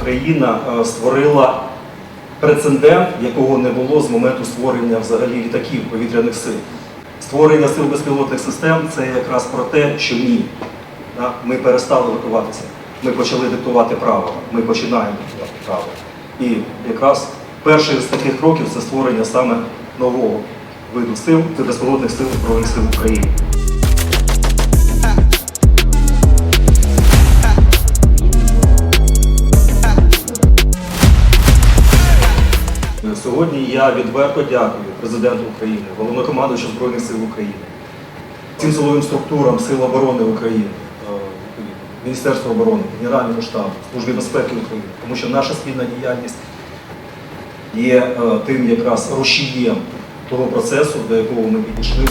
Україна е, створила прецедент, якого не було з моменту створення взагалі літаків повітряних сил. Створення сил безпілотних систем це якраз про те, що ні. Ми перестали готуватися. Ми почали диктувати правила. Ми починаємо диктувати правила. І якраз перший з таких кроків це створення саме нового виду сил, безпілотних сил Збройних сил України. Сьогодні я відверто дякую президенту України, головнокомандуючу Збройних сил України, всім силовим структурам Сил оборони України, Міністерства оборони, Генеральному штабу, Службі безпеки України, тому що наша спільна діяльність є е, тим якраз рушієм того процесу, до якого ми підійшли.